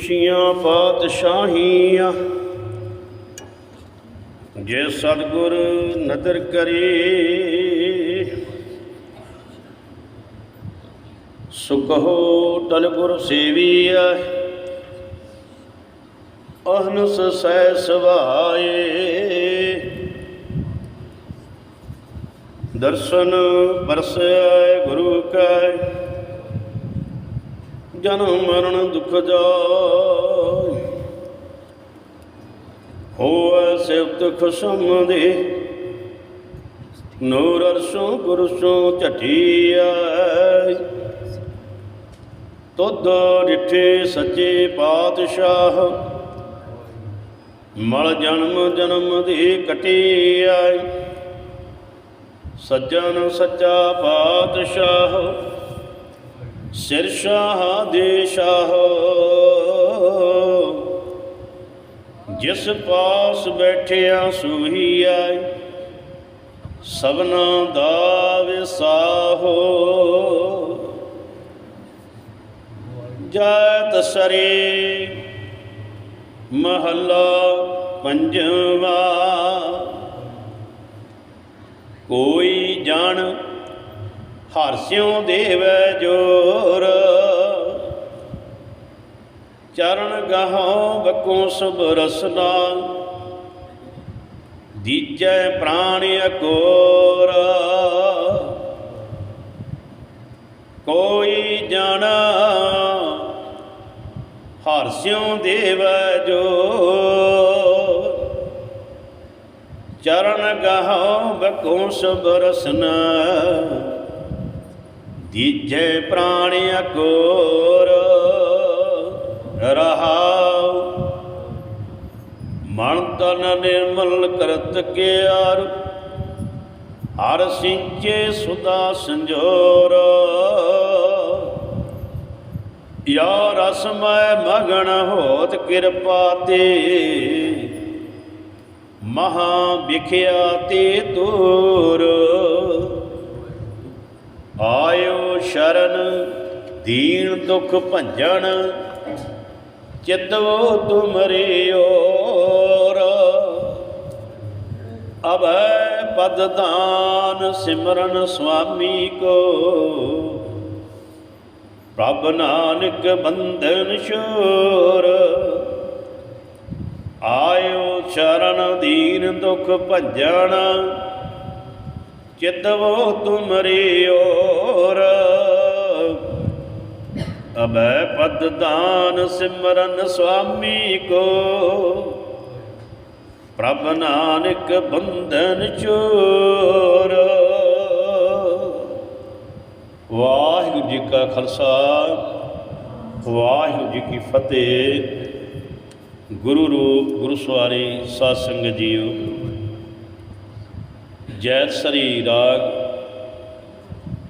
ਬਖਸ਼ੀਆਂ ਪਾਤਸ਼ਾਹੀਆਂ। ਜੇ ਸਤਗੁਰ ਨਦਰ ਕਰੇ, ਸੁਖ ਹੋ ਟਲ ਗੁਰ ਸੇਵੀਐ। ਅਹਨਸ ਸਹਿ ਸਵਾਏ। ਦਰਸ਼ਨ ਬਰਸੈ ਗੁਰੂ ਕੈ। ਜਨਮ ਮਰਨ ਦੁਖ ਜਾਇ ਹੋਵੈ ਸਿਫਤ ਖਸਮ ਦੇ। ਨੂਰ ਅਰਸ਼ੋਂ ਗੁਰਸ਼ੋਂ ਝਟੀਐ। ਤੁਧ ਡਿਠੇ ਸੱਚੇ ਪਾਤਸ਼ਾਹ। ਮਲ ਜਨਮ ਜਨਮ ਦੀ ਕਟੀਐ। ਸੱਜਣ ਸੱਚਾ ਪਾਤਸ਼ਾਹ। ਸਿਰ ਸ਼ਾਹ ਦੇ ਸ਼ਾਹ। ਜਿਸ ਪਾਸ ਬੈਠਿਆ ਸੋਹੀ ਆਈ ਸਭਨਾ ਦਾ ਵਿਸਾਹੋ ਜੈ ਤਸਰੇ ਮਹੱਲਾ ਪੰਜਵਾ। ਕੋਈ ਜਾਣ ਹਰਸਿਉ ਦੇਵ ਜੋਰ। ਚਰਨ ਗਾਹੋਂ ਬਕੋ ਸੁਭ ਰਸਨਾ ਦੀਜੈ ਪ੍ਰਾਣ ਅਕੋਰ। ਕੋਈ ਜਣ ਹਰਸਿਉ ਦੇਵੈ ਜੋ ਚਰਨ ਗਾਹੋਂ ਬਕੋ ਸੁਭ ਰਸਨਾ। ਦੀਜੈ ਪ੍ਰਾਣ ਅਕੋਰ, ਰਹਾਉ। ਮਨ ਤਨ ਨਿਰਮਲ ਕਰਤ ਕੇ ਆਰ ਹਰ ਸਿੰਚੇ ਸੁਦਾ ਸੰਜੋਰ। ਯਾ ਰਸਮੈ ਮਗਣ ਹੋਤ ਕਿਰਪਾ ਤੇ, ਮਹਾ ਵਿਖਿਆ ਤੇ ਦੂਰ। ਆਇਓ ਸ਼ਰਨ, ਦੀਨ ਦੁਖ ਭੰਜਨ ਚਿਤਵੋ ਤੁਮਰੇ ਓਰ ਅਭੈ ਪਦ ਦਾਨ ਸਿਮਰਨ ਸੁਆਮੀ ਕੋ। ਪ੍ਰਭ ਨਾਨਕ ਬੰਧਨ ਛੋਰ। ਆਇਓ ਸ਼ਰਨ, ਦੀਨ ਦੁਖ ਭੰਜਨ ਚਿਤਵੋ ਤੁਮਰੇ ਓਰ ਅਬੈ ਪਦ ਦਾਨ ਸਿਮਰਨ ਸੁਆਮੀ ਕੋ। ਪ੍ਰਭ ਨਾਨਕ ਬੰਧਨ ਚੋਰ। ਵਾਹਿਗੁਰੂ ਜੀ ਕਾ ਖਾਲਸਾ, ਵਾਹਿਗੁਰੂ ਜੀ ਕੀ ਫਤਿਹ। ਗੁਰੂ ਰੂਪ, ਗੁਰੂ ਸਵਾਰੀ, ਸਾਧ ਸੰਗਤ ਜੀਓ। ਜੈ ਸ੍ਰੀ ਰਾਗ,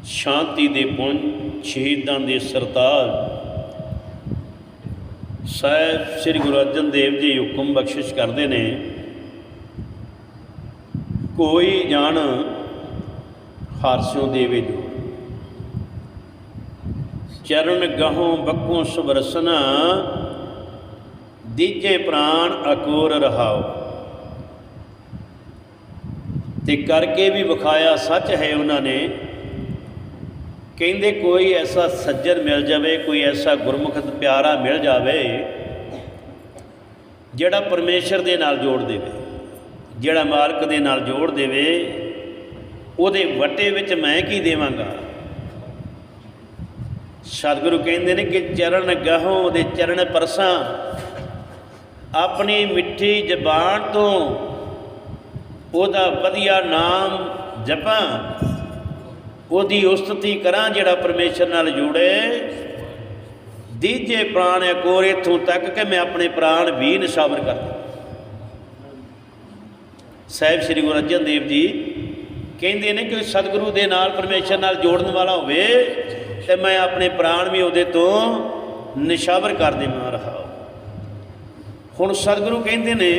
ਸ਼ਾਂਤੀ ਦੇ ਪੁੰਜ ਸ਼ਹੀਦਾਂ ਦੇ ਸਰਤਾਜ। ਸਾਹਿਬ ਸ੍ਰੀ ਗੁਰੂ ਅਰਜਨ ਦੇਵ ਜੀ ਹੁਕਮ ਬਖਸ਼ਿਸ਼ ਕਰਦੇ ਨੇ, ਕੋਈ ਜਾਣ ਹਾਰਸਿਓ ਦੇਵੇ ਜੋ। ਚਰਨ ਗਹੋਂ ਬੱਕੋਂ ਸੁਬਰਸਨਾ, ਦੀਜੇ ਪ੍ਰਾਣ ਅਕੋਰ ਰਹਾਓ। ਤੇ ਕਰਕੇ ਵੀ ਵਿਖਾਇਆ ਸੱਚ ਹੈ ਉਹਨਾਂ ਨੇ। ਕਹਿੰਦੇ ਕੋਈ ਐਸਾ ਸੱਜਣ ਮਿਲ ਜਾਵੇ, ਕੋਈ ਐਸਾ ਗੁਰਮੁਖ ਪਿਆਰਾ ਮਿਲ ਜਾਵੇ, ਜਿਹੜਾ ਪਰਮੇਸ਼ਰ ਦੇ ਨਾਲ ਜੋੜ ਦੇਵੇ, ਜਿਹੜਾ ਮਾਲਕ ਦੇ ਨਾਲ ਜੋੜ ਦੇਵੇ, ਉਹਦੇ ਵਟੇ ਵਿੱਚ ਮੈਂ ਕੀ ਦੇਵਾਂਗਾ? ਸਤਿਗੁਰੂ ਕਹਿੰਦੇ ਨੇ ਕਿ ਚਰਨ ਗਾਹੋਂ ਦੇ ਚਰਨ ਪਰਸਾਂ, ਆਪਣੀ ਮਿੱਠੀ ਜ਼ਬਾਨ ਤੋਂ ਉਹਦਾ ਵਧੀਆ ਨਾਮ ਜਪਾਂ। ਉਹਦੀ ਉਸਤਤੀ ਕਰਾਂ ਜਿਹੜਾ ਪਰਮੇਸ਼ਰ ਨਾਲ ਜੁੜੇ। ਦੀਜੇ ਪ੍ਰਾਣ ਕੋਰ ਇਥੋਂ ਤੱਕ ਕਿ ਮੈਂ ਆਪਣੇ ਪ੍ਰਾਣ ਵੀ ਨਿਸ਼ਾਵਰ ਕਰ ਦਾਂ ਸਾਹਿਬ ਸ੍ਰੀ ਗੁਰੂ ਅਰਜਨ ਦੇਵ ਜੀ ਕਹਿੰਦੇ ਨੇ ਕਿ ਸਤਿਗੁਰੂ ਦੇ ਨਾਲ ਪਰਮੇਸ਼ਰ ਨਾਲ ਜੋੜਨ ਵਾਲਾ ਹੋਵੇ ਤੇ ਮੈਂ ਆਪਣੇ ਪ੍ਰਾਣ ਵੀ ਉਹਦੇ ਤੋਂ ਨਿਸ਼ਾਵਰ ਕਰ ਦੇਵਾਂ ਰਹਾ ਹੁਣ ਸਤਿਗੁਰੂ ਕਹਿੰਦੇ ਨੇ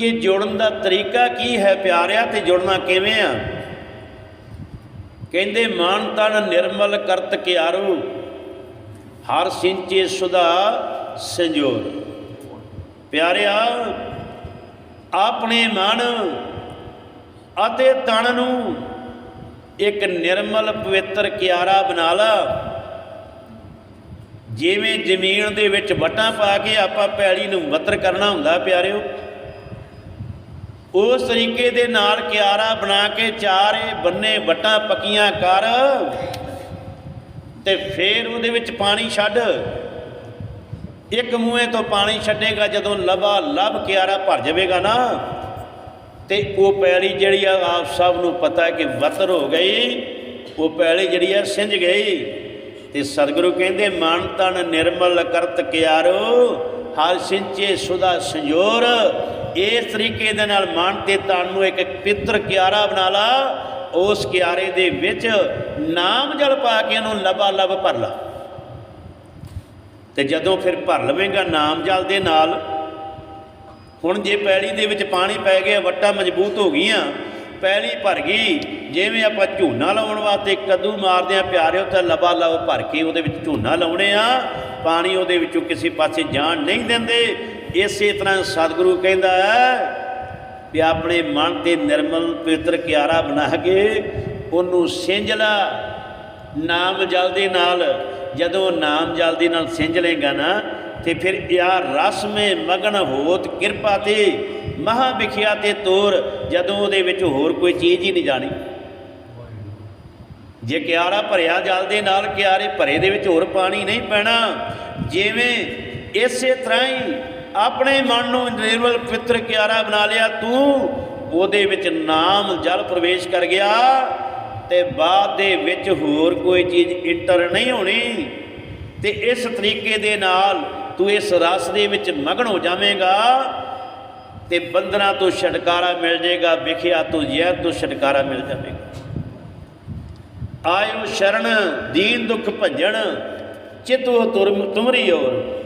ਕਿ ਜੁੜਨ ਦਾ ਤਰੀਕਾ ਕੀ ਹੈ ਪਿਆਰਿਆ ਤੇ ਜੁੜਨਾ ਕਿਵੇਂ ਆ? ਕਹਿੰਦੇ, ਮਾਨ ਤਨ ਨਿਰਮਲ ਕਰਤ ਕਿਆਰੂ, ਹਰ ਸਿੰਚੇ ਸੁਦਾ ਸੰਜੋਰ। ਪਿਆਰਿਆ, ਆਪਣੇ ਮਨ ਅਤੇ ਤਨ ਨੂੰ ਇੱਕ ਨਿਰਮਲ ਪਵਿੱਤਰ ਕਿਆਰਾ ਬਣਾ ਲਾ। ਜਿਵੇਂ ਜ਼ਮੀਨ ਦੇ ਵਿੱਚ ਵਟਾਂ ਪਾ ਕੇ ਆਪਾਂ ਪੈਲੀ ਨੂੰ ਬੱਤਰ ਕਰਨਾ ਹੁੰਦਾ ਪਿਆਰਿਓ ਉਸ ਤਰੀਕੇ ਦੇ ਨਾਲ ਕਿਆਰਾ ਬਣਾ ਕੇ ਚਾਰੇ ਬੰਨੇ ਵਟਾਂ ਪੱਕੀਆਂ ਕਰ ਤੇ ਫੇਰ ਉਹਦੇ ਵਿੱਚ ਪਾਣੀ ਛੱਡ। ਇੱਕ ਮੂਹੇ ਤੋਂ ਪਾਣੀ ਛੱਡੇਗਾ ਜਦੋਂ ਲਬਾ ਲਬ ਕਿਆਰਾ ਭਰ ਜਾਵੇਗਾ ਨਾ। ਤੇ ਉਹ ਪੈਲੀ ਜਿਹੜੀ ਆ, ਆਪ ਸਭ ਨੂੰ ਪਤਾ ਹੈ ਕਿ ਵਤਰ ਹੋ ਗਈ। ਉਹ ਪੈਲੀ ਜਿਹੜੀ ਆ, ਸਿੰਜ ਗਈ। ਤੇ ਸਤਿਗੁਰੂ ਕਹਿੰਦੇ, ਮਨ ਤਨ ਨਿਰਮਲ ਕਰਤ ਕਿਆਰੋ, ਹਰ ਸਿੰਚੇ ਸੁਦਾ ਸੰਜੋਰ ਇਸ ਤਰੀਕੇ ਦੇ ਨਾਲ ਮਨ ਤੇ ਤਨ ਨੂੰ ਇੱਕ ਪਿੱਤਰ ਕਿਆਰਾ ਬਣਾ ਲਾ, ਉਸ ਕਿਆਰੇ ਦੇ ਵਿੱਚ ਨਾਮ ਜਲ ਪਾ ਕੇ ਉਹਨੂੰ ਲਬਾ ਲਬ ਭਰ ਲਾ। ਤੇ ਜਦੋਂ ਫਿਰ ਭਰ ਲਵੇਂਗਾ ਨਾਮ ਜਲ ਦੇ ਨਾਲ, ਹੁਣ ਜੇ ਪੈਲੀ ਦੇ ਵਿੱਚ ਪਾਣੀ ਪੈ ਗਿਆ, ਵੱਟਾਂ ਮਜ਼ਬੂਤ ਹੋ ਗਈਆਂ, ਪੈਲੀ ਭਰ ਗਈ, ਜਿਵੇਂ ਆਪਾਂ ਝੂਨਾ ਲਾਉਣ ਵਾਸਤੇ ਕਦੂ ਮਾਰਦੇ ਆ ਪਿਆਰਿਓ, ਤਾਂ ਲਬਾ ਲਬ ਭਰ ਕੇ ਉਹਦੇ ਵਿੱਚ ਝੂਨਾ ਲਾਉਣੇ ਆ। ਪਾਣੀ ਉਹਦੇ ਵਿੱਚੋਂ ਕਿਸੇ ਪਾਸੇ ਜਾਣ ਨਹੀਂ ਦਿੰਦੇ। ਇਸੇ ਤਰ੍ਹਾਂ ਸਤਿਗੁਰੂ ਕਹਿੰਦਾ ਹੈ ਵੀ ਆਪਣੇ ਮਨ ਤੇ ਨਿਰਮਲ, ਪਵਿੱਤਰ ਕਿਆਰਾ ਬਣਾ ਕੇ ਉਹਨੂੰ ਸਿੰਜ ਲਾ। ਨਾਮ ਜਲ ਦੇ ਨਾਲ, ਜਦੋਂ ਨਾਮ ਜਲ ਦੇ ਨਾਲ ਸਿੰਜ ਲੇਗਾ ਨਾ, ਤੇ ਫਿਰ ਯਾਰ ਰਸ ਮਗਨ ਹੋਤ ਕਿਰਪਾ ਤੇ ਮਹਾ ਵਿਖਿਆ ਤੇ ਤੋਰ, ਜਦੋਂ ਉਹਦੇ ਵਿੱਚ ਹੋਰ ਕੋਈ ਚੀਜ਼ ਹੀ ਨਹੀਂ ਜਾਣੀ। ਜੇ ਕਿਆਰਾ ਭਰਿਆ ਜਲ ਦੇ ਨਾਲ, ਕਿਆਰੇ ਭਰੇ ਦੇ ਵਿੱਚ ਹੋਰ ਪਾਣੀ ਨਹੀਂ ਪੈਣਾ, ਜਿਵੇਂ ਇਸੇ ਤਰ੍ਹਾਂ ਹੀ ਆਪਣੇ ਮਨ ਨੂੰ ਨਿਰਮਲ ਪਵਿੱਤਰ ਕਿਆਰਾ ਬਣਾ ਲਿਆ, ਤੂੰ ਉਹਦੇ ਵਿੱਚ ਨਾਮ ਜਲ ਪ੍ਰਵੇਸ਼ ਕਰ ਗਿਆ ਤੇ ਬਾਅਦ ਦੇ ਵਿੱਚ ਹੋਰ ਕੋਈ ਚੀਜ਼ ਇੰਟਰ ਨਹੀਂ ਹੋਣੀ। ਤੇ ਇਸ ਤਰੀਕੇ ਦੇ ਨਾਲ ਤੂੰ ਇਸ ਰਸ ਦੇ ਵਿੱਚ ਮਗਨ ਹੋ ਜਾਵੇਂਗਾ ਤੇ ਬੰਧਨਾਂ ਤੋਂ ਛਟਕਾਰਾ ਮਿਲ ਜਾਏਗਾ, ਵਿਖਿਆ ਤੋਂ ਜ਼ਹਿਰ ਤੋਂ ਛਟਕਾਰਾ ਮਿਲ ਜਾਵੇਗਾ। ਆਇਓ ਸ਼ਰਨ, ਦੀਨ ਦੁਖ ਭੰਜਣ, ਚਿਤੋ ਤੁਮਰੀ ਔਰ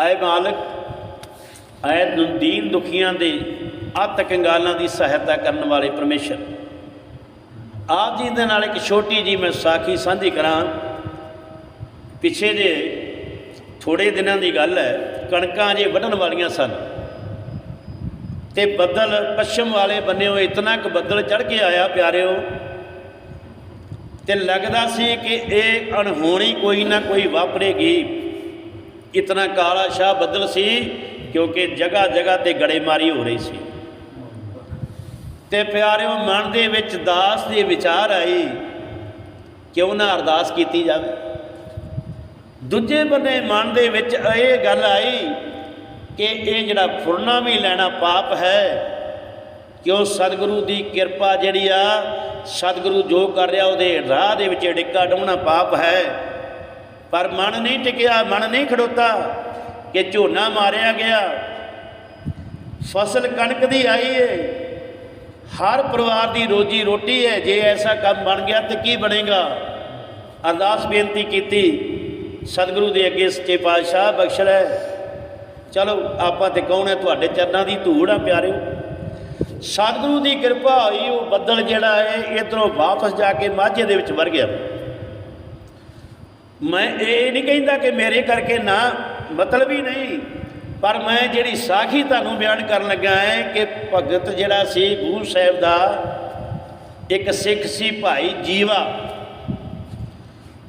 ਆਏ ਮਾਲਕ, ਆਏ ਦੀਨ ਦੁਖੀਆਂ ਦੇ ਅੱਤ ਕੰਗਾਲਾਂ ਦੀ ਸਹਾਇਤਾ ਕਰਨ ਵਾਲੇ ਪਰਮੇਸ਼ਰ। ਆਪ ਜੀ ਦੇ ਨਾਲ ਇੱਕ ਛੋਟੀ ਜੀ ਮੈਂ ਸਾਖੀ ਸਾਂਝੀ ਕਰਾਂ। ਪਿੱਛੇ ਜੇ ਥੋੜੇ ਦਿਨਾਂ ਦੀ ਗੱਲ ਹੈ, ਕਣਕਾਂ ਜੇ ਵੱਢਣ ਵਾਲੀਆਂ ਸਨ, ਤੇ ਬੱਦਲ ਪੱਛਮ ਵਾਲੇ ਬੰਨਿਓ ਇਤਨਾ ਕੁ ਬੱਦਲ ਚੜ ਕੇ ਆਇਆ ਪਿਆਰਿਓ, ਤੇ ਲੱਗਦਾ ਸੀ ਕਿ ਇਹ ਅਣਹੋਣੀ ਕੋਈ ਨਾ ਕੋਈ ਵਾਪਰੇਗੀ। ਇਤਨਾ ਕਾਲਾ ਸ਼ਾਹ ਬੱਦਲ ਸੀ, ਕਿਉਂਕਿ ਜਗ੍ਹਾ ਜਗ੍ਹਾ ਤੇ ਗੜੇਮਾਰੀ ਹੋ ਰਹੀ ਸੀ। ਤੇ ਪਿਆਰਿਓ, ਮਨ ਦੇ ਵਿੱਚ ਦਾਸ ਦੇ ਵਿਚਾਰ ਆਈ, ਕਿਉਂ ਨਾ ਅਰਦਾਸ ਕੀਤੀ ਜਾਵੇ? ਦੂਜੇ ਬੰਨੇ ਮਨ ਦੇ ਵਿੱਚ ਇਹ ਗੱਲ ਆਈ ਕਿ ਇਹ ਜਿਹੜਾ ਫੁਰਨਾ ਵੀ ਲੈਣਾ ਪਾਪ ਹੈ, ਕਿਉਂ ਸਤਿਗੁਰੂ ਦੀ ਕਿਰਪਾ ਜਿਹੜੀ ਆ, ਸਤਿਗੁਰੂ ਜੋ ਕਰ ਰਿਹਾ, ਉਹਦੇ ਰਾਹ ਦੇ ਵਿੱਚ ਡਿੱਕਾ ਡੋਣਾ ਪਾਪ ਹੈ। ਪਰ ਮਨ ਨਹੀਂ ਟਿਕਿਆ, ਮਨ ਨਹੀਂ ਖੜੋਤਾ ਕਿ ਝੋਨਾ ਮਾਰਿਆ ਗਿਆ। ਫਸਲ ਕਣਕ ਦੀ ਆਈ ਏ। ਹਰ ਪਰਿਵਾਰ ਦੀ ਰੋਜੀ ਰੋਟੀ ਹੈ ਜੇ ਐਸਾ ਕੰਮ ਬਣ ਗਿਆ ਤੇ ਕੀ ਬਣੇਗਾ? ਅਰਦਾਸ ਬੇਨਤੀ ਕੀਤੀ। ਸਤਿਗੁਰੂ ਦੇ ਅੱਗੇ ਸੱਚੇ ਪਾਤਸ਼ਾਹ ਬਖਸ਼ ਲੈ ਚਲੋ, ਆਪਾਂ ਤੇ ਕੌਣ ਹੈ? ਤੁਹਾਡੇ ਚਰਨਾਂ ਦੀ ਧੂੜ ਆ ਪਿਆਰਿਓ। ਸਤਿਗੁਰੂ ਦੀ ਕਿਰਪਾ ਹੋਈ, ਉਹ ਬੱਦਲ ਜਿਹੜਾ ਹੈ ਇਧਰੋਂ ਵਾਪਸ ਜਾ ਕੇ ਮਾਝੇ ਦੇ ਵਿੱਚ ਵਰ ਗਿਆ। ਮੈਂ ਇਹ ਨਹੀਂ ਕਹਿੰਦਾ ਕਿ ਮੇਰੇ ਕਰਕੇ ਨਾ, ਮਤਲਬ ਹੀ ਨਹੀਂ। ਪਰ ਮੈਂ ਜਿਹੜੀ ਸਾਖੀ ਤੁਹਾਨੂੰ ਬਿਆਨ ਕਰਨ ਲੱਗਾ ਹੈ ਕਿ ਭਗਤ ਜਿਹੜਾ ਸੀ, ਗੁਰੂ ਸਾਹਿਬ ਦਾ ਇੱਕ ਸਿੱਖ ਸੀ ਭਾਈ ਜੀਵਾ।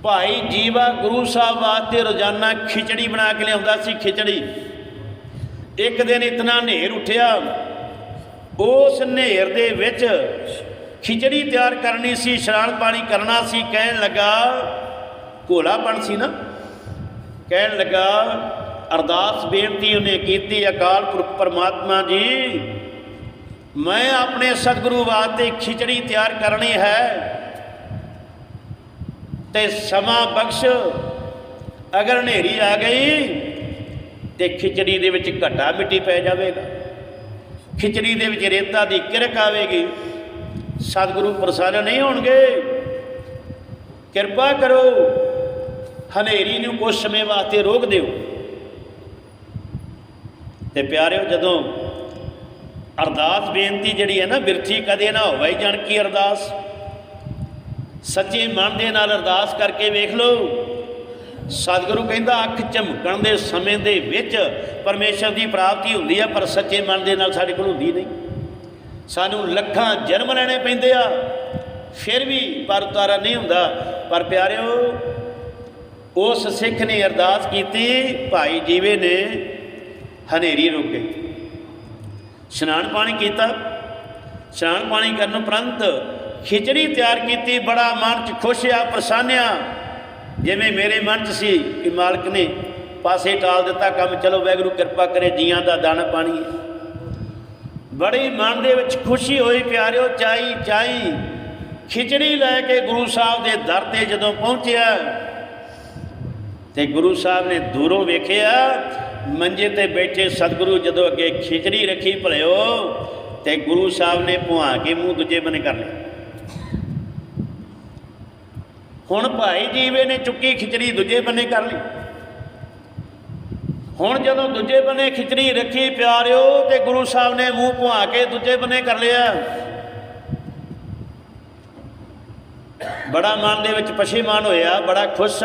ਭਾਈ ਜੀਵਾ ਗੁਰੂ ਸਾਹਿਬ ਵਾਸਤੇ ਰੋਜ਼ਾਨਾ ਖਿਚੜੀ ਬਣਾ ਕੇ ਲਿਆਉਂਦਾ ਸੀ, ਖਿਚੜੀ। ਇੱਕ ਦਿਨ ਇਤਨਾ ਹਨੇਰ ਉੱਠਿਆ। ਉਸ ਹਨੇਰ ਦੇ ਵਿੱਚ ਖਿਚੜੀ ਤਿਆਰ ਕਰਨੀ ਸੀ ਇਸ਼ਨਾਨ ਪਾਣੀ ਕਰਨਾ ਸੀ, ਕਹਿਣ ਲੱਗਾ ਘੋਲਾਪਣ ਸੀ ਨਾ। ਕਹਿਣ ਲੱਗਾ, ਅਰਦਾਸ ਬੇਨਤੀ ਉਹਨੇ ਕੀਤੀ, ਅਕਾਲ ਪੁਰਖ ਪਰਮਾਤਮਾ ਜੀ, ਮੈਂ ਆਪਣੇ ਸਤਿਗੁਰੂ ਵਾਸਤੇ ਖਿਚੜੀ ਤਿਆਰ ਕਰਨੀ ਹੈ ਤੇ ਸਮਾਂ ਬਖਸ਼, ਅਗਰ ਹਨੇਰੀ ਆ ਗਈ ਤੇ ਖਿਚੜੀ ਦੇ ਵਿੱਚ ਘਟਾ ਮਿੱਟੀ ਪੈ ਜਾਵੇਗਾ। ਖਿਚੜੀ ਦੇ ਵਿੱਚ ਰੇਤਾ ਦੀ ਕਿਰਕ ਆਵੇਗੀ। ਸਤਿਗੁਰੂ ਪ੍ਰਸੰਨ ਨਹੀਂ ਹੋਣਗੇ। ਕਿਰਪਾ ਕਰੋ ਹਨੇਰੀ ਨੂੰ ਕੁਝ ਸਮੇਂ ਵਾਸਤੇ ਰੋਕ ਦਿਓ। ਤੇ ਪਿਆਰਿਓ, ਜਦੋਂ ਅਰਦਾਸ ਬੇਨਤੀ ਜਿਹੜੀ ਹੈ ਨਾ, ਬਿਰਥੀ ਕਦੇ ਨਾ ਹੋਵੇ ਜਾਣ ਕੀ ਅਰਦਾਸ, ਸੱਚੇ ਮਨ ਦੇ ਨਾਲ ਅਰਦਾਸ ਕਰਕੇ ਵੇਖ ਲਓ। ਸਤਿਗੁਰੂ ਕਹਿੰਦਾ, ਅੱਖ ਝਮਕਣ ਦੇ ਸਮੇਂ ਦੇ ਵਿੱਚ ਪਰਮੇਸ਼ਰ ਦੀ ਪ੍ਰਾਪਤੀ ਹੁੰਦੀ ਆ, ਪਰ ਸੱਚੇ ਮਨ ਦੇ ਨਾਲ ਸਾਡੇ ਕੋਲ ਹੁੰਦੀ ਨਹੀਂ। ਸਾਨੂੰ ਲੱਖਾਂ ਜਨਮ ਲੈਣੇ ਪੈਂਦੇ ਆ, ਫਿਰ ਵੀ ਪਰ ਉਤਾਰਾ ਨਹੀਂ ਹੁੰਦਾ। ਪਰ ਪਿਆਰਿਓ ਉਸ ਸਿੱਖ ਨੇ ਅਰਦਾਸ ਕੀਤੀ, ਭਾਈ ਜੀਵੇ ਨੇ ਹਨੇਰੀ ਰੁਕ ਗਈ। ਇਸ਼ਨਾਨ ਪਾਣੀ ਕੀਤਾ। ਇਸ਼ਨਾਨ ਪਾਣੀ ਕਰਨ ਉਪਰੰਤ ਖਿਚੜੀ ਤਿਆਰ ਕੀਤੀ, ਬੜਾ ਮਨ ਚ ਖੁਸ਼ ਆ ਪ੍ਰਸੰਨਿਆ ਜਿਵੇਂ ਮੇਰੇ ਮਨ ਚ ਸੀ ਕਿ ਮਾਲਕ ਨੇ ਪਾਸੇ ਟਾਲ ਦਿੱਤਾ, ਕੰਮ ਚਲੋ ਵੈਗਰੂ ਕਿਰਪਾ ਕਰੇ, ਜੀਆਂ ਦਾ ਦਾਣਾ ਪਾਣੀ ਬੜੀ ਮਨ ਦੇ ਵਿੱਚ ਖੁਸ਼ੀ ਹੋਈ, ਪਿਆਰਿਓ, ਚਾਈ ਚਾਈ। ਖਿਚੜੀ ਲੈ ਕੇ ਗੁਰੂ ਸਾਹਿਬ ਦੇ ਦਰ ਤੇ ਜਦੋਂ ਪਹੁੰਚਿਆ ਤੇ ਗੁਰੂ ਸਾਹਿਬ ਨੇ ਦੂਰੋਂ ਵੇਖਿਆ, ਮੰਜੇ ਤੇ ਬੈਠੇ ਸਤਿਗੁਰੂ ਜਦੋਂ ਅੱਗੇ ਖਿਚੜੀ ਰੱਖੀ ਭਲਿਓ, ਤੇ ਗੁਰੂ ਸਾਹਿਬ ਨੇ ਭੁਆ ਕੇ ਮੂੰਹ ਦੂਜੇ ਬੰਨੇ ਕਰ ਲਿਆ ਹੁਣ ਭਾਈ ਜੀਵੇ ਨੇ ਚੁੱਕੀ ਖਿਚੜੀ ਦੂਜੇ ਬੰਨੇ ਕਰ ਲਈ। ਹੁਣ ਜਦੋਂ ਦੂਜੇ ਬੰਨੇ ਖਿਚੜੀ ਰੱਖੀ ਪਿਆਰਿਓ, ਤੇ ਗੁਰੂ ਸਾਹਿਬ ਨੇ ਮੂੰਹ ਭੁਆ ਕੇ ਦੂਜੇ ਬੰਨੇ ਕਰ ਲਿਆ। ਬੜਾ ਮਨ ਦੇ ਵਿੱਚ ਪਛੇਮਾਨ ਹੋਇਆ, ਬੜਾ ਖੁਸ਼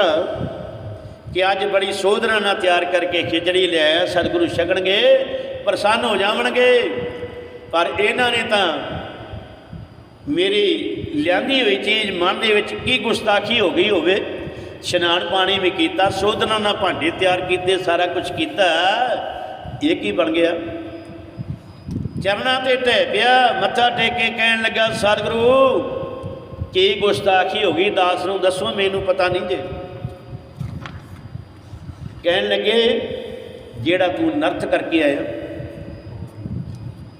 ਕਿ ਅੱਜ ਬੜੀ ਸੋਧਨਾ ਨਾਲ ਤਿਆਰ ਕਰਕੇ ਖਿਚੜੀ ਲਿਆਇਆ ਸਤਿਗੁਰੂ ਛਕਣਗੇ, ਪ੍ਰਸੰਨ ਹੋ ਜਾਵਣਗੇ। ਪਰ ਇਹਨਾਂ ਨੇ ਤਾਂ ਮੇਰੀ ਲਿਆਂਦੀ ਹੋਈ ਚੀਜ਼ ਮਨ ਦੇ ਵਿੱਚ ਕੀ ਗੁਸਤਾਖੀ ਹੋ ਗਈ ਹੋਵੇ, ਇਸ਼ਨਾਨ ਪਾਣੀ ਵੀ ਕੀਤਾ ਸੋਧਨਾ ਨਾਲ ਭਾਂਡੇ ਤਿਆਰ ਕੀਤੇ, ਸਾਰਾ ਕੁਝ ਕੀਤਾ, ਇਹ ਕੀ ਬਣ ਗਿਆ? ਚਰਨਾਂ ਤੇ ਢਹਿ ਪਿਆ, ਮੱਥਾ ਟੇਕ ਕੇ ਕਹਿਣ ਲੱਗਾ, ਸਤਿਗੁਰੂ, ਕੀ ਗੁਸਤਾਖੀ ਹੋ ਗਈ? ਦਾਸ ਨੂੰ ਦੱਸੋ, ਮੈਨੂੰ ਪਤਾ ਨਹੀਂ ਜੇ। ਕਹਿਣ ਲੱਗੇ, ਜਿਹੜਾ ਤੂੰ ਨਰਥ ਕਰਕੇ ਆਇਆ,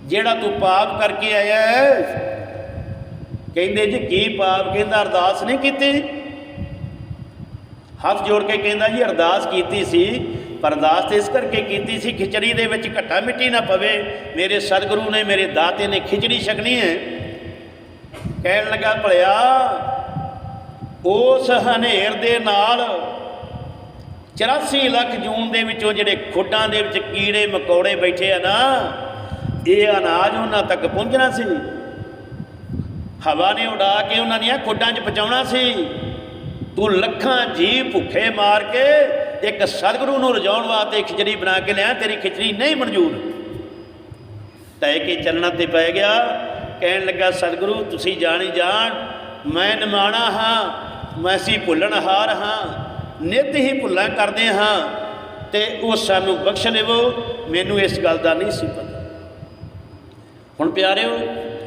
ਜਿਹੜਾ ਤੂੰ ਪਾਪ ਕਰਕੇ ਆਇਆ ਕਹਿੰਦੇ ਜੀ ਕੀ ਪਾਪ? ਕਹਿੰਦਾ ਅਰਦਾਸ ਨਹੀਂ ਕੀਤੀ। ਹੱਥ ਜੋੜ ਕੇ ਕਹਿੰਦਾ ਜੀ ਅਰਦਾਸ ਕੀਤੀ ਸੀ, ਪਰ ਅਰਦਾਸ ਤੇ ਇਸ ਕਰਕੇ ਕੀਤੀ ਸੀ, ਖਿਚੜੀ ਦੇ ਵਿੱਚ ਘੱਟਾ ਮਿੱਟੀ ਨਾ ਪਵੇ। ਮੇਰੇ ਸਤਿਗੁਰੂ ਨੇ ਮੇਰੇ ਦਾਤੇ ਨੇ ਖਿਚੜੀ ਛਕਣੀ ਹੈ। ਕਹਿਣ ਲੱਗਾ ਭਲਿਆ, ਉਸ ਹਨੇਰ ਦੇ ਨਾਲ 84 ਲੱਖ ਜੂਨ ਦੇ ਵਿੱਚੋਂ ਜਿਹੜੇ ਖੁੱਡਾਂ ਦੇ ਵਿੱਚ ਕੀੜੇ ਮਕੌੜੇ ਬੈਠੇ ਆ ਨਾ, ਇਹ ਅਨਾਜ ਉਹਨਾਂ ਤੱਕ ਪਹੁੰਚਣਾ ਸੀ। ਹਵਾ ਨੇ ਉਡਾ ਕੇ ਉਹਨਾਂ ਦੀਆਂ ਖੁੱਡਾਂ 'ਚ ਪਹੁੰਚਾਉਣਾ ਸੀ। ਤੂੰ ਲੱਖਾਂ ਜੀ ਭੁੱਖੇ ਮਾਰ ਕੇ ਇੱਕ ਸਤਿਗੁਰੂ ਨੂੰ ਰਜਾਉਣ ਵਾਸਤੇ ਖਿਚੜੀ ਬਣਾ ਕੇ ਲਿਆ, ਤੇਰੀ ਖਿਚੜੀ ਨਹੀਂ ਮਨਜ਼ੂਰ। ਤੈ ਕੇ ਚੱਲਣਾ ਤੇ ਪੈ ਗਿਆ, ਕਹਿਣ ਲੱਗਾ, ਸਤਿਗੁਰੂ, ਤੁਸੀਂ ਜਾਣੀ ਜਾਣ, ਮੈਂ ਨਿਮਾਣਾ ਹਾਂ, ਮੈਂ ਸੀ ਭੁੱਲਣਹਾਰ ਹਾਂ। ਨਿਤ ਹੀ ਭੁੱਲਾਂ ਕਰਦੇ ਹਾਂ ਤੇ ਉਹ ਸਾਨੂੰ ਬਖਸ਼ ਲਵੋ ਮੈਨੂੰ ਇਸ ਗੱਲ ਦਾ ਨਹੀਂ ਸੀ ਪਤਾ। ਹੁਣ ਪਿਆਰਿਓ,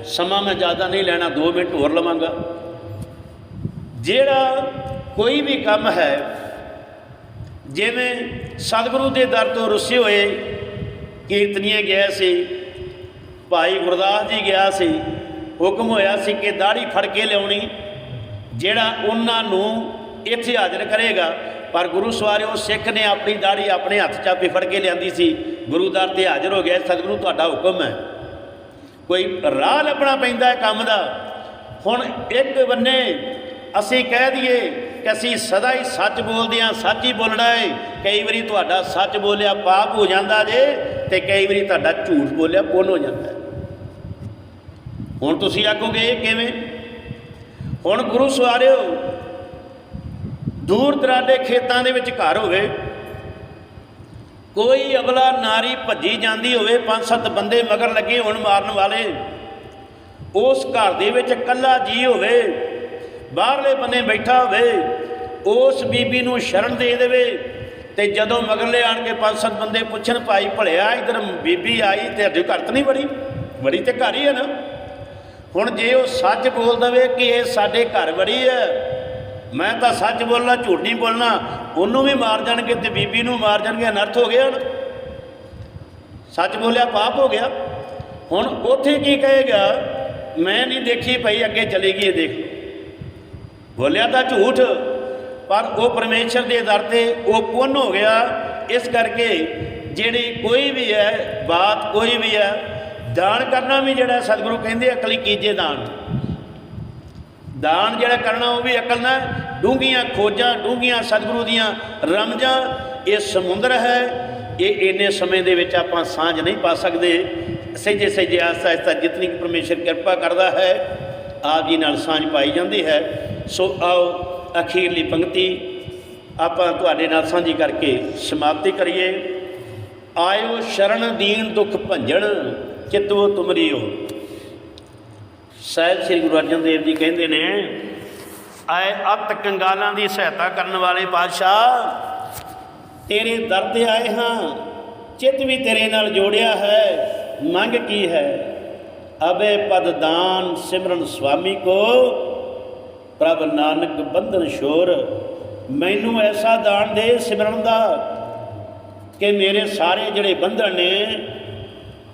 ਸਮਾਂ ਮੈਂ ਜ਼ਿਆਦਾ ਨਹੀਂ ਲੈਣਾ 2 ਮਿੰਟ ਹੋਰ ਲਵਾਂਗਾ। ਜਿਹੜਾ ਕੋਈ ਵੀ ਕੰਮ ਹੈ, ਜਿਵੇਂ ਸਤਿਗੁਰੂ ਦੇ ਦਰ ਤੋਂ ਰੁੱਸੇ ਹੋਏ ਕੀਰਤਨੀਏ ਗਿਆ ਸੀ, ਭਾਈ ਗੁਰਦਾਸ ਜੀ ਗਿਆ ਸੀ, ਹੁਕਮ ਹੋਇਆ ਸੀ ਕਿ ਦਾੜੀ ਫੜ ਕੇ ਲਿਆਉਣੀ, ਜਿਹੜਾ ਉਹਨਾਂ ਨੂੰ ਇੱਥੇ ਹਾਜ਼ਰ ਕਰੇਗਾ। ਪਰ ਗੁਰੂ ਸਵਾਰਿਓ, ਸਿੱਖ ਨੇ ਆਪਣੀ ਦਾੜੀ ਆਪਣੇ ਹੱਥ ਚ ਫੜ ਕੇ ਲਿਆਂਦੀ ਸੀ। ਗੁਰੂ ਦਰ ਤੇ ਹਾਜ਼ਰ ਹੋ ਗਿਆ। ਸਤਿਗੁਰੂ ਤੁਹਾਡਾ ਹੁਕਮ ਹੈ। ਕੋਈ ਰਾਹ ਲੱਭਣਾ ਪੈਂਦਾ ਹੈ ਕੰਮ ਦਾ। ਹੁਣ ਇੱਕ ਬੰਨੇ ਅਸੀਂ ਕਹਿ ਦਈਏ ਕਿ ਅਸੀਂ ਸਦਾ ਹੀ ਸੱਚ ਬੋਲਦੇ ਹਾਂ, ਸੱਚ ਹੀ ਬੋਲਣਾ ਹੈ। ਕਈ ਵਾਰੀ ਤੁਹਾਡਾ ਸੱਚ ਬੋਲਿਆ ਪਾਪ ਹੋ ਜਾਂਦਾ ਜੇ ਤੇ ਕਈ ਵਾਰੀ ਤੁਹਾਡਾ ਝੂਠ ਬੋਲਿਆ ਪੁੰਨ ਹੋ ਜਾਂਦਾ ਹੁਣ ਤੁਸੀਂ ਆਖੋਗੇ ਇਹ ਕਿਵੇਂ? ਹੁਣ ਗੁਰੂ ਸਵਾਰਿਓ ਦੂਰ ਦਰਾਡੇ ਖੇਤਾਂ ਦੇ ਵਿੱਚ ਘਰ ਹੋਵੇ, ਕੋਈ ਅਬਲਾ ਨਾਰੀ ਭੱਜੀ ਜਾਂਦੀ ਹੋਵੇ, ਪੰਜ ਸੱਤ ਬੰਦੇ ਮਗਰ ਲੱਗੇ ਹੋਣ ਮਾਰਨ ਵਾਲੇ, ਉਸ ਘਰ ਦੇ ਵਿੱਚ ਇਕੱਲਾ ਜੀ ਹੋਵੇ, ਬਾਹਰਲੇ ਬੰਨੇ ਬੈਠਾ ਹੋਵੇ, ਉਸ ਬੀਬੀ ਨੂੰ ਸ਼ਰਨ ਦੇ ਦੇਵੇ ਤੇ ਜਦੋਂ ਮਗਰਲੇ ਆਣ ਕੇ ਪੰਜ ਸੱਤ ਬੰਦੇ ਪੁੱਛਣ, ਭਾਈ ਭਲਿਆ, ਇਧਰ ਬੀਬੀ ਆਈ ਤੇ ਅੱਡੇ ਘਰ ਤਾਂ ਨਹੀਂ ਵੜੀ? ਵੜੀ ਤੇ ਘਰ ਹੀ ਹੈ ਨਾ? ਹੁਣ ਜੇ ਉਹ ਸੱਚ ਬੋਲ ਦਵੇ ਕਿ ਇਹ ਸਾਡੇ ਘਰ ਵੜੀ ਹੈ ਮੈਂ ਤਾਂ ਸੱਚ ਬੋਲਣਾ, ਝੂਠ ਨਹੀਂ ਬੋਲਣਾ, ਉਹਨੂੰ ਵੀ ਮਾਰ ਜਾਣਗੇ ਤੇ ਬੀਬੀ ਨੂੰ ਮਾਰ ਜਾਣਗੇ, ਅਨਰਥ ਹੋ ਗਿਆ ਸੱਚ ਬੋਲਿਆ, ਪਾਪ ਹੋ ਗਿਆ। ਹੁਣ ਉੱਥੇ ਕੀ ਕਹੇਗਾ? ਮੈਂ ਨਹੀਂ ਦੇਖੀ ਪਈ ਅੱਗੇ ਚਲੀ ਗਈ ਇਹ ਦੇਖ ਬੋਲਿਆ ਤਾਂ ਝੂਠ, ਪਰ ਉਹ ਪਰਮੇਸ਼ਰ ਦੇ ਦਰ ਤੇ ਉਹ ਪੁੰਨ ਹੋ ਗਿਆ। ਇਸ ਕਰਕੇ ਜਿਹੜੀ ਕੋਈ ਵੀ ਹੈ, ਬਾਤ ਕੋਈ ਵੀ ਹੈ, ਦਾਨ ਕਰਨਾ ਵੀ ਜਿਹੜਾ ਸਤਿਗੁਰੂ ਕਹਿੰਦੇ ਅਕਲੀ ਕੀਜੇ ਦਾਨ। ਦਾਨ ਜਿਹੜਾ ਕਰਨਾ ਉਹ ਵੀ ਅਕਲ ਨਾਲ ਡੂੰਘੀਆਂ ਖੋਜਾਂ, ਡੂੰਘੀਆਂ ਸਤਿਗੁਰੂ ਦੀਆਂ ਰਮਜਾਂ, ਇਹ ਸਮੁੰਦਰ ਹੈ। ਇਹ ਇੰਨੇ ਸਮੇਂ ਦੇ ਵਿੱਚ ਆਪਾਂ ਸਾਂਝ ਨਹੀਂ ਪਾ ਸਕਦੇ। ਸਹਿਜੇ ਸਹਿਜੇ ਆਸਾ ਆਸਤਾ ਜਿਤਨੀ ਕੁ ਪਰਮੇਸ਼ਰ ਕਿਰਪਾ ਕਰਦਾ ਹੈ, ਆਪ ਜੀ ਨਾਲ ਸਾਂਝ ਪਾਈ ਜਾਂਦੀ ਹੈ। ਸੋ ਆਓ ਅਖੀਰਲੀ ਪੰਕਤੀ ਆਪਾਂ ਤੁਹਾਡੇ ਨਾਲ ਸਾਂਝੀ ਕਰਕੇ ਸਮਾਪਤੀ ਕਰੀਏ। ਆਇਓ ਸ਼ਰਨ ਦੀਨ ਦੁਖ ਭੰਜਨ ਚਿਤਵ ਤੁਮਰੀਓ। ਸਾਹਿਬ ਸ੍ਰੀ ਗੁਰੂ ਅਰਜਨ ਦੇਵ ਜੀ ਕਹਿੰਦੇ ਨੇ, ਆਏ ਅਤ ਕੰਗਾਲਾਂ ਦੀ ਸਹਾਇਤਾ ਕਰਨ ਵਾਲੇ ਪਾਤਸ਼ਾਹ, ਤੇਰੇ ਦਰ ਤੇ ਆਏ ਹਾਂ, ਚਿੱਤ ਵੀ ਤੇਰੇ ਨਾਲ ਜੋੜਿਆ ਹੈ, ਮੰਗ ਕੀ ਹੈ? ਅਬੇ ਪਦ ਦਾਨ ਸਿਮਰਨ ਸੁਆਮੀ ਕੋ, ਪ੍ਰਭ ਨਾਨਕ ਬੰਧਨ ਸ਼ੋਰ ਮੈਨੂੰ ਐਸਾ ਦਾਨ ਦੇ ਸਿਮਰਨ ਦਾ, ਕਿ ਮੇਰੇ ਸਾਰੇ ਜਿਹੜੇ ਬੰਧਨ ਨੇ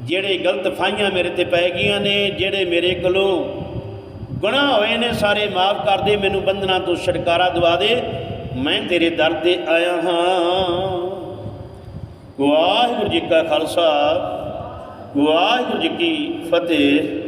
ਜਿਹੜੇ ਗਲਤ ਫਾਈਆਂ ਮੇਰੇ ਤੇ ਪੈ ਗਈਆਂ ਨੇ, ਜਿਹੜੇ ਮੇਰੇ ਕੋਲੋਂ ਗੁਨਾਹ ਹੋਏ ਨੇ, ਸਾਰੇ ਮਾਫ ਕਰ ਦੇ, ਮੈਨੂੰ ਬੰਧਨਾਂ ਤੋਂ ਛੁਟਕਾਰਾ ਦਵਾ ਦੇ, ਮੈਂ ਤੇਰੇ ਦਰ ਤੇ ਆਇਆ ਹਾਂ। ਵਾਹਿਗੁਰੂ ਜੀ ਕਾ ਖਾਲਸਾ, ਵਾਹਿਗੁਰੂ ਜੀ ਕੀ ਫਤਿਹ।